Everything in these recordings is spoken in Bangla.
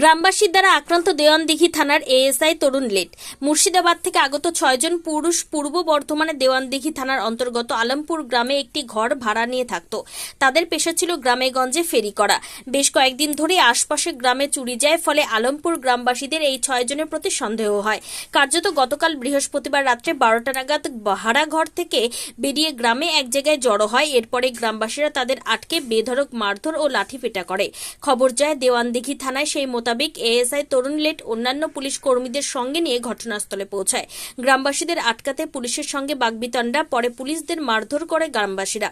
গ্রামবাসীর দ্বারা আক্রান্ত দেওয়ানদিঘি থানার এএসআই তরুণ লেট। মুর্শিদাবাদ থেকে আগত ছয়জন পুরুষ পূর্ব বর্ধমানে দেওয়ানদিঘি থানার অন্তর্গত আলমপুর গ্রামে একটি ঘর ভাড়া নিয়ে থাকত। তাদের পেশা ছিল গ্রামে গঞ্জে ফেরি করা। বেশ কয়েকদিন ধরে আশপাশের গ্রামে চুরি যায়, ফলে আলমপুর গ্রামবাসীদের এই ছয়জনের প্রতি সন্দেহ হয়। কার্যত গতকাল বৃহস্পতিবার রাত্রে বারোটা নাগাদ ভাড়া ঘর থেকে বেরিয়ে গ্রামে এক জায়গায় জড়ো হয়। এরপরে গ্রামবাসীরা তাদের আটকে, বেধড়ক, মারধর ও লাঠিপেটা করে। খবর যায়, দেওয়ানদিঘি থানায় সেই মোতাবেক এএসআই, তরুণ লেট, অন্যান্য পুলিশ কর্মীদের সঙ্গে নিয়ে ঘটনাস্থলে পৌঁছায়। গ্রামবাসীদের আটকাতে পুলিশের সঙ্গে বাগবিতণ্ডা, পরে পুলিশদের মারধর করে গ্রামবাসীরা।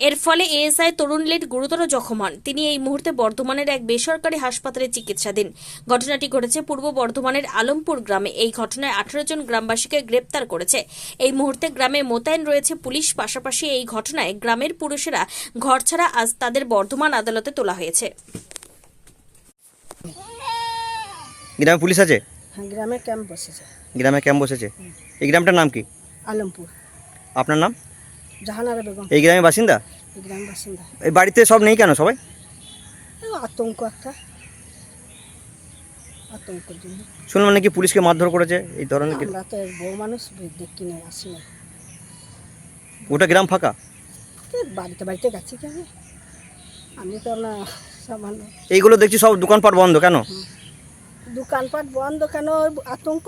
এর ফলে এএসআই, তরুণ লেট গুরুতর জখম হন। তিনি এই মুহূর্তে বর্ধমানের এক বেসরকারি হাসপাতালে চিকিৎসাধীন ঘটনাটি ঘটেছে পূর্ব বর্ধমানের আলমপুর গ্রামে। এই ঘটনায় আঠারো জন গ্রামবাসীকে গ্রেপ্তার করেছে। এই মুহূর্তে গ্রামে মোতায়েন রয়েছে পুলিশ, পাশাপাশি এই ঘটনায় গ্রামের পুরুষেরা ঘর ছাড়া আজ তাদের বর্ধমান আদালতে তোলা হয়েছে। গ্রামে পুলিশ আছে? হ্যাঁ গ্রামে ক্যাম্প বসেছে। গ্রামে ক্যাম্প বসেছে। এই গ্রামটার নাম কি? আলমপুর। আপনার নাম? জাহানারা বেগম। এই গ্রামের বাসিন্দা? এই গ্রাম বাসিন্দা। এই বাড়িতে সব নেই কেন সবাই? আতঙ্ক একটা। আতঙ্কের জন্য। শুনলাম নাকি পুলিশকে মারধর করেছে এই ধরনের আমরা তো বউ মানুষ দেখি না আসি না ওটা গ্রাম ফাঁকা? বাড়িতে বাড়িতে গেছি কি আমি আমি তো না সামান্য এইগুলো দেখছি সব দোকানপাট বন্ধ কেন? দোকানপাট বন্ধ কেন? ওই আতঙ্ক?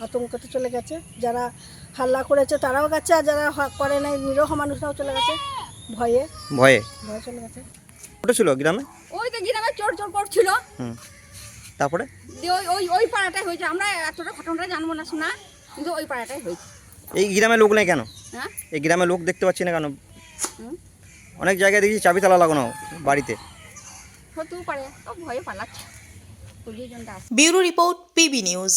আতঙ্কতে চলে গেছে। যারা হাল্লা করেছে তারাও গেছে আর যারা হ- করে নাই নিরহ মানুষরাও চলে গেছে। ভয়ে। ভয়ে? ভয়ে চলে গেছে। ওটা ছিল গ্রামে? ওই তো গ্রামে চোর চোর করছিল তারপরে? ওই ওই ওই পাড়াটাই হয়েছে। আমরা এতটা ঘটনাটা জানব না শোনা কিন্তু ওই পাড়াটাই হয়েছে। এই গ্রামে লোক নেই কেন? হ্যাঁ? এই গ্রামে লোক দেখতে পাচ্ছি না কেন? অনেক জায়গায় দেখছি চাবি তালা লাগানো বাড়িতে। হতেও পারে ভয়ে পালাচ্ছে। Bureau report PB news